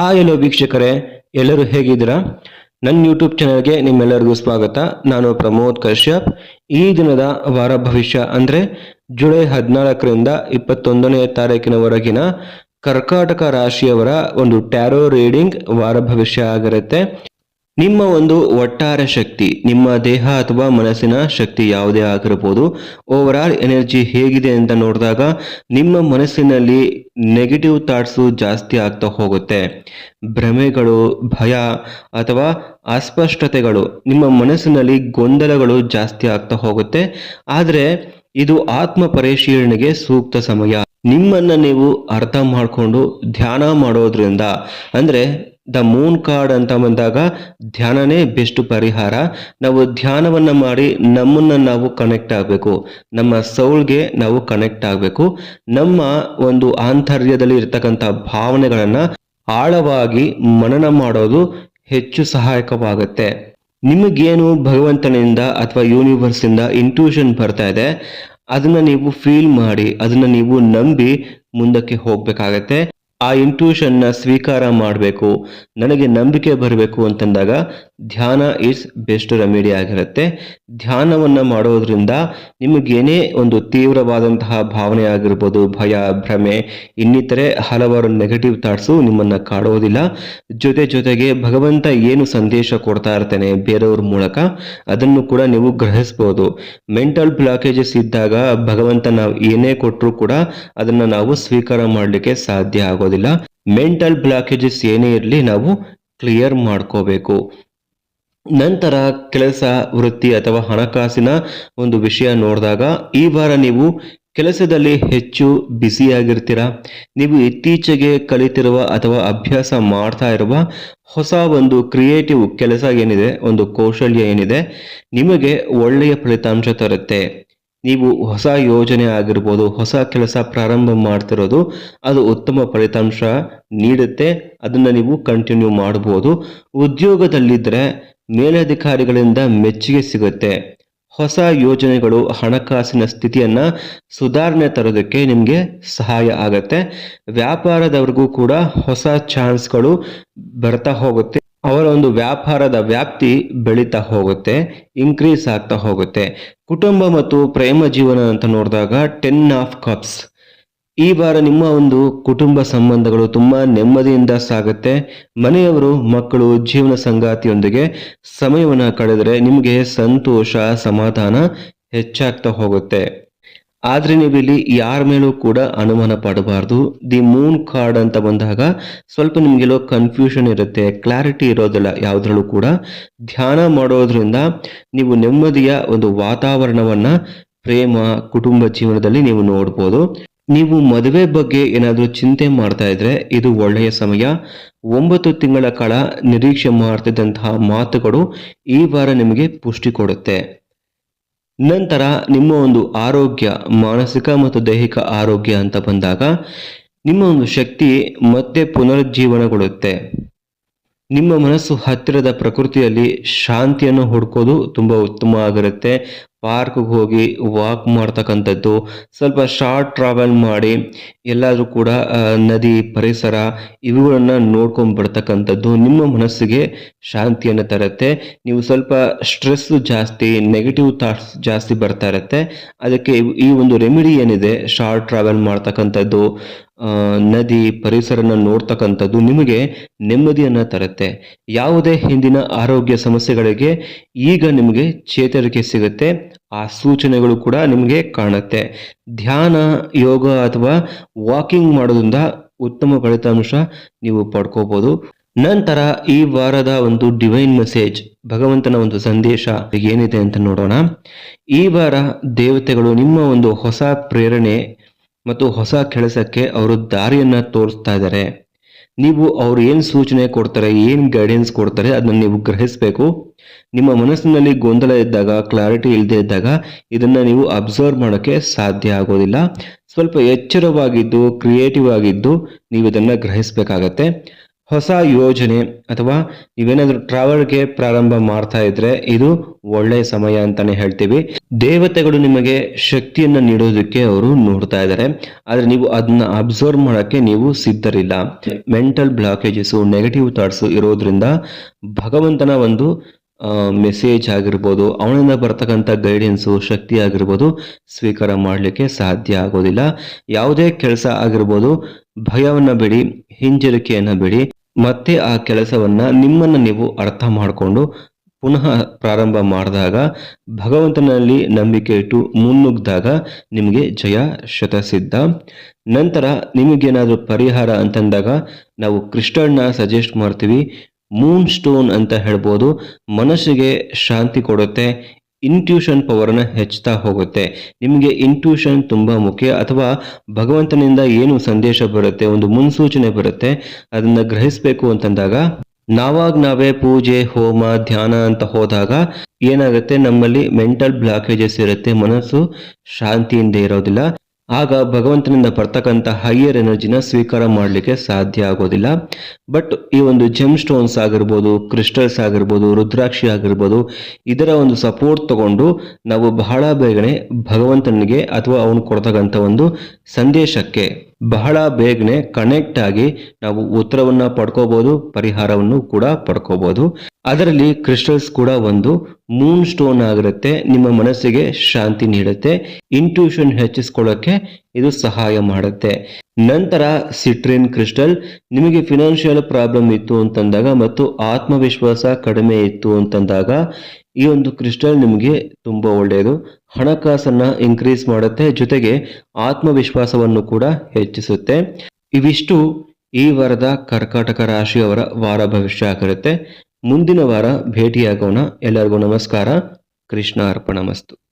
Hi ಎಲ್ಲೋ ವೀಕ್ಷಕರೇ, ಎಲ್ಲರೂ ಹೇಗಿದ್ದೀರಾ? ನನ್ನ ಯೂಟ್ಯೂಬ್ ಚಾನಲ್ಗೆ ನಿಮ್ಮೆಲ್ಲರಿಗೂ ಸ್ವಾಗತ. ನಾನು ಪ್ರಮೋದ್ ಕಶ್ಯಪ್. ಈ ದಿನದ ವಾರ ಭವಿಷ್ಯ ಅಂದರೆ ಜುಲೈ ಹದಿನಾಲ್ಕರಿಂದ ಇಪ್ಪತ್ತೊಂದನೇ ತಾರೀಕಿನವರೆಗಿನ ಕರ್ಕಾಟಕ ರಾಶಿಯವರ ಒಂದು ಟ್ಯಾರೋ ರೀಡಿಂಗ್ ವಾರ ಭವಿಷ್ಯ ಆಗಿರುತ್ತೆ. ನಿಮ್ಮ ಒಂದು ಒಟ್ಟಾರೆ ಶಕ್ತಿ, ನಿಮ್ಮ ದೇಹ ಅಥವಾ ಮನಸ್ಸಿನ ಶಕ್ತಿ ಯಾವುದೇ ಆಗಿರ್ಬೋದು ಓವರ್ ಆಲ್ ಎನರ್ಜಿ ಹೇಗಿದೆ ಅಂತ ನೋಡಿದಾಗ ನಿಮ್ಮ ಮನಸ್ಸಿನಲ್ಲಿ ನೆಗೆಟಿವ್ ಥಾಟ್ಸು ಜಾಸ್ತಿ ಆಗ್ತಾ ಹೋಗುತ್ತೆ. ಭ್ರಮೆಗಳು, ಭಯ ಅಥವಾ ಅಸ್ಪಷ್ಟತೆಗಳು, ನಿಮ್ಮ ಮನಸ್ಸಿನಲ್ಲಿ ಗೊಂದಲಗಳು ಜಾಸ್ತಿ ಆಗ್ತಾ ಹೋಗುತ್ತೆ. ಆದರೆ ಇದು ಆತ್ಮ ಪರಿಶೀಲನೆಗೆ ಸೂಕ್ತ ಸಮಯ. ನಿಮ್ಮನ್ನ ನೀವು ಅರ್ಥ ಮಾಡಿಕೊಂಡು ಧ್ಯಾನ ಮಾಡೋದ್ರಿಂದ, ಅಂದ್ರೆ ದ ಮೂನ್ ಕಾರ್ಡ್ ಅಂತ ಬಂದಾಗ ಧ್ಯಾನನೇ ಬೆಸ್ಟ್ ಪರಿಹಾರ. ನಾವು ಧ್ಯಾನವನ್ನು ಮಾಡಿ ನಮ್ಮನ್ನು ನಾವು ಕನೆಕ್ಟ್ ಆಗಬೇಕು. ನಮ್ಮ ಸೌಲ್ಗೆ ನಾವು ಕನೆಕ್ಟ್ ಆಗಬೇಕು. ನಮ್ಮ ಒಂದು ಆಂತರ್ಯದಲ್ಲಿ ಇರ್ತಕ್ಕಂಥ ಭಾವನೆಗಳನ್ನು ಆಳವಾಗಿ ಮನನ ಮಾಡೋದು ಹೆಚ್ಚು ಸಹಾಯಕವಾಗುತ್ತೆ. ನಿಮಗೇನು ಭಗವಂತನಿಂದ ಅಥವಾ ಯೂನಿವರ್ಸ್ ಇಂದ ಇಂಟ್ಯೂಷನ್ ಬರ್ತಾ ಇದೆ, ಅದನ್ನ ನೀವು ಫೀಲ್ ಮಾಡಿ, ಅದನ್ನ ನೀವು ನಂಬಿ ಮುಂದಕ್ಕೆ ಹೋಗ್ಬೇಕಾಗತ್ತೆ. ಆ ಇಂಟ್ಯೂಷನ್ನ ಸ್ವೀಕಾರ ಮಾಡಬೇಕು ನನಗೆ ನಂಬಿಕೆ ಬರಬೇಕು ಅಂತಂದಾಗ ಧ್ಯಾನ ಇಸ್ ಬೆಸ್ಟ್ ರೆಮಿಡಿ ಆಗಿರುತ್ತೆ. ಧ್ಯಾನವನ್ನ ಮಾಡೋದ್ರಿಂದ ನಿಮಗೇನೇ ಒಂದು ತೀವ್ರವಾದಂತಹ ಭಾವನೆ ಆಗಿರ್ಬೋದು, ಭಯ, ಭ್ರಮೆ, ಇನ್ನಿತರೆ ಹಲವಾರು ನೆಗೆಟಿವ್ ಥಾಟ್ಸು ನಿಮ್ಮನ್ನು ಕಾಡೋದಿಲ್ಲ. ಜೊತೆ ಜೊತೆಗೆ ಭಗವಂತ ಏನು ಸಂದೇಶ ಕೊಡ್ತಾ ಇರ್ತಾನೆ ಬೇರೆಯವ್ರ ಮೂಲಕ, ಅದನ್ನು ಕೂಡ ನೀವು ಗ್ರಹಿಸ್ಬೋದು. ಮೆಂಟಲ್ ಬ್ಲಾಕೇಜಸ್ ಇದ್ದಾಗ ಭಗವಂತ ನಾವು ಏನೇ ಕೊಟ್ಟರೂ ಕೂಡ ಅದನ್ನು ನಾವು ಸ್ವೀಕಾರ ಮಾಡಲಿಕ್ಕೆ ಸಾಧ್ಯ ಆಗೋದಿಲ್ಲ. ಮೆಂಟಲ್ ಬ್ಲಾಕೇಜಸ್ ಏನೇ ಇರಲಿ ನಾವು ಕ್ಲಿಯರ್ ಮಾಡ್ಕೋಬೇಕು. ನಂತರ ಕೆಲಸ ವೃತ್ತಿ ಅಥವಾ ಹಣಕಾಸಿನ ಒಂದು ವಿಷಯ ನೋಡಿದಾಗ, ಈ ವಾರ ನೀವು ಕೆಲಸದಲ್ಲಿ ಹೆಚ್ಚು ಬ್ಯುಸಿಯಾಗಿರ್ತೀರಾ? ನೀವು ಇತ್ತೀಚೆಗೆ ಕಲಿತಿರುವ ಅಥವಾ ಅಭ್ಯಾಸ ಮಾಡ್ತಾ ಇರುವ ಹೊಸ ಒಂದು ಕ್ರಿಯೇಟಿವ್ ಕೆಲಸ ಏನಿದೆ, ಒಂದು ಕೌಶಲ್ಯ ಏನಿದೆ, ನಿಮಗೆ ಒಳ್ಳೆಯ ಫಲಿತಾಂಶ ತರುತ್ತೆ. ನೀವು ಹೊಸ ಯೋಜನೆ ಆಗಿರ್ಬೋದು, ಹೊಸ ಕೆಲಸ ಪ್ರಾರಂಭ ಮಾಡ್ತಿರೋದು, ಅದು ಉತ್ತಮ ಫಲಿತಾಂಶ ನೀಡುತ್ತೆ. ಅದನ್ನು ನೀವು ಕಂಟಿನ್ಯೂ ಮಾಡ್ಬೋದು. ಉದ್ಯೋಗದಲ್ಲಿದ್ದರೆ ಮೇಲಧಿಕಾರಿಗಳಿಂದ ಮೆಚ್ಚುಗೆ ಸಿಗುತ್ತೆ. ಹೊಸ ಯೋಜನೆಗಳು ಹಣಕಾಸಿನ ಸ್ಥಿತಿಯನ್ನ ಸುಧಾರಣೆ ತರೋದಕ್ಕೆ ನಿಮಗೆ ಸಹಾಯ ಆಗತ್ತೆ. ವ್ಯಾಪಾರದವ್ರಿಗೂ ಕೂಡ ಹೊಸ ಚಾನ್ಸ್ಗಳು ಬರ್ತಾ ಹೋಗುತ್ತೆ. ಅವರ ಒಂದು ವ್ಯಾಪಾರದ ವ್ಯಾಪ್ತಿ ಬೆಳೀತಾ ಹೋಗುತ್ತೆ, ಇನ್ಕ್ರೀಸ್ ಆಗ್ತಾ ಹೋಗುತ್ತೆ. ಕುಟುಂಬ ಮತ್ತು ಪ್ರೇಮ ಜೀವನ ಅಂತ ನೋಡಿದಾಗ ಟೆನ್ ಆಫ್ ಕಪ್ಸ್. ಈ ವಾರ ನಿಮ್ಮ ಒಂದು ಕುಟುಂಬ ಸಂಬಂಧಗಳು ತುಂಬಾ ನೆಮ್ಮದಿಯಿಂದ ಸಾಗುತ್ತೆ. ಮನೆಯವರು, ಮಕ್ಕಳು, ಜೀವನ ಸಂಗಾತಿಯೊಂದಿಗೆ ಸಮಯವನ್ನು ಕಳೆದರೆ ನಿಮಗೆ ಸಂತೋಷ, ಸಮಾಧಾನ ಹೆಚ್ಚಾಗ್ತಾ ಹೋಗುತ್ತೆ. ಆದ್ರೆ ನೀವು ಇಲ್ಲಿ ಯಾರ ಮೇಲೂ ಕೂಡ ಅನುಮಾನ ಪಡಬಾರ್ದು. ದಿ ಮೂನ್ ಕಾರ್ಡ್ ಅಂತ ಬಂದಾಗ ಸ್ವಲ್ಪ ನಿಮಗೆಲ್ಲೋ ಕನ್ಫ್ಯೂಷನ್ ಇರುತ್ತೆ ಕ್ಲಾರಿಟಿ ಇರೋದಿಲ್ಲ ಯಾವುದ್ರಲ್ಲೂ ಕೂಡ. ಧ್ಯಾನ ಮಾಡೋದ್ರಿಂದ ನೀವು ನೆಮ್ಮದಿಯ ಒಂದು ವಾತಾವರಣವನ್ನ ಪ್ರೇಮ, ಕುಟುಂಬ ಜೀವನದಲ್ಲಿ ನೀವು ನೋಡ್ಬೋದು. ನೀವು ಮದುವೆ ಬಗ್ಗೆ ಏನಾದರೂ ಚಿಂತೆ ಮಾಡ್ತಾ ಇದ್ರೆ ಇದು ಒಳ್ಳೆಯ ಸಮಯ. ಒಂಬತ್ತು ತಿಂಗಳ ಕಾಲ ನಿರೀಕ್ಷೆ ಮಾಡ್ತಿದ್ದಂತಹ ಮಾತುಗಳು ಈ ವಾರ ನಿಮಗೆ ಪುಷ್ಟಿ ಕೊಡುತ್ತೆ. ನಂತರ ನಿಮ್ಮ ಒಂದು ಆರೋಗ್ಯ, ಮಾನಸಿಕ ಮತ್ತು ದೈಹಿಕ ಆರೋಗ್ಯ ಅಂತ ಬಂದಾಗ ನಿಮ್ಮ ಒಂದು ಶಕ್ತಿ ಮತ್ತೆ ಪುನರುಜ್ಜೀವನಗೊಳ್ಳುತ್ತೆ. ನಿಮ್ಮ ಮನಸ್ಸು ಹತ್ತಿರದ ಪ್ರಕೃತಿಯಲ್ಲಿ ಶಾಂತಿಯನ್ನು ಹುಡ್ಕೋದು ತುಂಬ ಉತ್ತಮ ಆಗಿರುತ್ತೆ. ಪಾರ್ಕ್ಗೆ ಹೋಗಿ ವಾಕ್ ಮಾಡ್ತಕ್ಕಂಥದ್ದು. ಸ್ವಲ್ಪ ಶಾರ್ಟ್ ಟ್ರಾವೆಲ್ ಮಾಡಿ ಎಲ್ಲಾದರೂ ಕೂಡ ನದಿ, ಪರಿಸರ ಇವುಗಳನ್ನ ನೋಡ್ಕೊಂಡ್ ಬರ್ತಕ್ಕಂಥದ್ದು ನಿಮ್ಮ ಮನಸ್ಸಿಗೆ ಶಾಂತಿಯನ್ನು ತರುತ್ತೆ. ನೀವು ಸ್ವಲ್ಪ ಸ್ಟ್ರೆಸ್ ಜಾಸ್ತಿ ನೆಗೆಟಿವ್ ಥಾಟ್ಸ್ ಜಾಸ್ತಿ ಬರ್ತಾ ಇರುತ್ತೆ. ಅದಕ್ಕೆ ಈ ಒಂದು ರೆಮಿಡಿ ಏನಿದೆ ಶಾರ್ಟ್ ಟ್ರಾವೆಲ್ ಮಾಡ್ತಕ್ಕಂಥದ್ದು ನದಿ, ಪರಿಸರನ ನೋಡ್ತಕ್ಕಂಥದ್ದು ನಿಮಗೆ ನೆಮ್ಮದಿಯನ್ನು ತರುತ್ತೆ. ಯಾವುದೇ ಹಿಂದಿನ ಆರೋಗ್ಯ ಸಮಸ್ಯೆಗಳಿಗೆ ಈಗ ನಿಮಗೆ ಚೇತರಿಕೆ ಸಿಗುತ್ತೆ. ಆ ಸೂಚನೆಗಳು ಕೂಡ ನಿಮಗೆ ಕಾಣುತ್ತೆ. ಧ್ಯಾನ, ಯೋಗ ಅಥವಾ ವಾಕಿಂಗ್ ಮಾಡೋದ್ರಿಂದ ಉತ್ತಮ ಫಲಿತಾಂಶ ನೀವು ಪಡ್ಕೋಬಹುದು ನಂತರ ಈ ವಾರದ ಒಂದು ಡಿವೈನ್ ಮೆಸೇಜ್ ಭಗವಂತನ ಒಂದು ಸಂದೇಶ ಏನಿದೆ ಅಂತ ನೋಡೋಣ. ಈ ವಾರ ದೇವತೆಗಳು ನಿಮ್ಮ ಒಂದು ಹೊಸ ಪ್ರೇರಣೆ ಮತ್ತು ಹೊಸ ಕೆಲಸಕ್ಕೆ ಅವರು ದಾರಿಯನ್ನ ತೋರಿಸ್ತಾ ಇದ್ದಾರೆ. ನೀವು ಅವ್ರು ಏನು ಸೂಚನೆ ಕೊಡ್ತಾರೆ, ಏನು ಗೈಡೆನ್ಸ್ ಕೊಡ್ತಾರೆ ಅದನ್ನ ನೀವು ಗ್ರಹಿಸಬೇಕು. ನಿಮ್ಮ ಮನಸ್ಸಿನಲ್ಲಿ ಗೊಂದಲ ಇದ್ದಾಗ ಕ್ಲಾರಿಟಿ ಇಲ್ಲದೆ ಇದ್ದಾಗ ಇದನ್ನ ನೀವು ಅಬ್ಸರ್ವ್ ಮಾಡೋಕ್ಕೆ ಸಾಧ್ಯ ಆಗೋದಿಲ್ಲ. ಸ್ವಲ್ಪ ಎಚ್ಚರವಾಗಿದ್ದು ಕ್ರಿಯೇಟಿವ್ ಆಗಿದ್ದು ನೀವು ಇದನ್ನ ಗ್ರಹಿಸಬೇಕಾಗತ್ತೆ. ಹೊಸ ಯೋಜನೆ ಅಥವಾ ನೀವೇನಾದ್ರೂ ಟ್ರಾವೆಲ್ಗೆ ಪ್ರಾರಂಭ ಮಾಡ್ತಾ ಇದ್ರೆ ಇದು ಒಳ್ಳೆ ಸಮಯ ಅಂತಾನೆ ಹೇಳ್ತೀವಿ. ದೇವತೆಗಳು ನಿಮಗೆ ಶಕ್ತಿಯನ್ನ ನೀಡೋದಕ್ಕೆ ಅವರು ನೋಡ್ತಾ ಇದ್ದಾರೆ. ಆದ್ರೆ ನೀವು ಅದನ್ನ ಅಬ್ಸರ್ವ್ ಮಾಡಕ್ಕೆ ನೀವು ಸಿದ್ಧರಿಲ್ಲ. ಮೆಂಟಲ್ ಬ್ಲಾಕೇಜಸ್ ನೆಗೆಟಿವ್ ಥಾಟ್ಸ್ ಇರೋದ್ರಿಂದ ಭಗವಂತನ ಒಂದು ಮೆಸೇಜ್ ಆಗಿರ್ಬೋದು, ಅವನಿಂದ ಬರ್ತಕ್ಕಂಥ ಗೈಡೆನ್ಸು, ಶಕ್ತಿ ಆಗಿರ್ಬೋದು ಸ್ವೀಕಾರ ಮಾಡಲಿಕ್ಕೆ ಸಾಧ್ಯ ಆಗೋದಿಲ್ಲ. ಯಾವುದೇ ಕೆಲಸ ಆಗಿರ್ಬೋದು, ಭಯವನ್ನ ಬಿಡಿ, ಹಿಂಜರಿಕೆಯನ್ನ ಬಿಡಿ. ಮತ್ತೆ ಆ ಕೆಲಸವನ್ನ ನಿಮ್ಮನ್ನ ನೀವು ಅರ್ಥ ಮಾಡಿಕೊಂಡು ಪುನಃ ಪ್ರಾರಂಭ ಮಾಡಿದಾಗ ಭಗವಂತನಲ್ಲಿ ನಂಬಿಕೆ ಇಟ್ಟು ಮುನ್ನುಗ್ಗಿದಾಗ ನಿಮಗೆ ಜಯ ಶತಸಿದ್ಧ. ನಂತರ ನಿಮಗೇನಾದರೂ ಪರಿಹಾರ ಅಂತಂದಾಗ ನಾವು ಕ್ರಿಸ್ಟಲ್ನ ಸಜೆಸ್ಟ್ ಮಾಡ್ತೀವಿ. ಮೂನ್ ಸ್ಟೋನ್ ಅಂತ ಹೇಳ್ಬೋದು. ಮನಸ್ಸಿಗೆ ಶಾಂತಿ ಕೊಡುತ್ತೆ. ಇಂಟ್ಯೂಷನ್ ಪವರ್ನ ಹೆಚ್ಚುತ್ತಾ ಹೋಗುತ್ತೆ. ನಿಮಗೆ ಇಂಟ್ಯೂಷನ್ ತುಂಬ ಮುಖ್ಯ. ಅಥವಾ ಭಗವಂತನಿಂದ ಏನು ಸಂದೇಶ ಬರುತ್ತೆ, ಒಂದು ಮುನ್ಸೂಚನೆ ಬರುತ್ತೆ, ಅದನ್ನ ಗ್ರಹಿಸಬೇಕು ಅಂತಂದಾಗ, ನಾವಾಗ ನಾವೇ ಪೂಜೆ, ಹೋಮ, ಧ್ಯಾನ ಅಂತ ಹೋದಾಗ ಏನಾಗುತ್ತೆ? ನಮ್ಮಲ್ಲಿ ಮೆಂಟಲ್ ಬ್ಲಾಕೇಜಸ್ ಇರುತ್ತೆ. ಮನಸ್ಸು ಶಾಂತಿಯಿಂದ ಇರೋದಿಲ್ಲ. ಆಗ ಭಗವಂತನಿಂದ ಬರ್ತಕ್ಕಂಥ ಹೈಯರ್ ಎನರ್ಜಿನ ಸ್ವೀಕಾರ ಮಾಡಲಿಕ್ಕೆ ಸಾಧ್ಯ ಆಗೋದಿಲ್ಲ. ಬಟ್ ಈ ಒಂದು ಜೆಮ್ ಸ್ಟೋನ್ಸ್ ಆಗಿರ್ಬೋದು ಕ್ರಿಸ್ಟಲ್ಸ್ ಆಗಿರ್ಬೋದು, ರುದ್ರಾಕ್ಷಿ ಆಗಿರ್ಬೋದು, ಇದರ ಒಂದು ಸಪೋರ್ಟ್ ತಗೊಂಡು ನಾವು ಬಹಳ ಬೇಗನೆ ಭಗವಂತನಿಗೆ ಅಥವಾ ಅವನು ಕೊಡ್ತಕ್ಕಂಥ ಒಂದು ಸಂದೇಶಕ್ಕೆ ಬಹಳ ಬೇಗನೆ ಕನೆಕ್ಟ್ ಆಗಿ ನಾವು ಉತ್ತರವನ್ನು ಪಡ್ಕೋಬೋದು, ಪರಿಹಾರವನ್ನು ಕೂಡ ಪಡ್ಕೋಬಹುದು ಅದರಲ್ಲಿ ಕ್ರಿಸ್ಟಲ್ಸ್ ಕೂಡ ಒಂದು ಮೂನ್ ಸ್ಟೋನ್ ಆಗಿರುತ್ತೆ. ನಿಮ್ಮ ಮನಸ್ಸಿಗೆ ಶಾಂತಿ ನೀಡುತ್ತೆ. ಇಂಟ್ಯೂಷನ್ ಹೆಚ್ಚಿಸ್ಕೊಳ್ಳೋಕೆ ಇದು ಸಹಾಯ ಮಾಡುತ್ತೆ. ನಂತರ ಸಿಟ್ರಿನ್ ಕ್ರಿಸ್ಟಲ್ ನಿಮಗೆ ಫಿನಾನ್ಷಿಯಲ್ ಪ್ರಾಬ್ಲಮ್ ಇತ್ತು ಅಂತಂದಾಗ ಮತ್ತು ಆತ್ಮವಿಶ್ವಾಸ ಕಡಿಮೆ ಇತ್ತು ಅಂತಂದಾಗ ಈ ಒಂದು ಕ್ರಿಸ್ಟಲ್ ನಿಮಗೆ ತುಂಬ ಒಳ್ಳೆಯದು. ಹಣಕಾಸನ್ನ ಇನ್ಕ್ರೀಸ್ ಮಾಡುತ್ತೆ. ಜೊತೆಗೆ ಆತ್ಮವಿಶ್ವಾಸವನ್ನು ಕೂಡ ಹೆಚ್ಚಿಸುತ್ತೆ. ಇವಿಷ್ಟು ಈ ವಾರದ ಕರ್ಕಾಟಕ ರಾಶಿಯವರ ವಾರ ಭವಿಷ್ಯ ಆಗಿರುತ್ತೆ. ಮುಂದಿನ ವಾರ ಭೇಟಿಯಾಗೋಣ. ಎಲ್ಲರಿಗೂ ನಮಸ್ಕಾರ. ಕೃಷ್ಣ ಅರ್ಪಣ ಮಸ್ತು.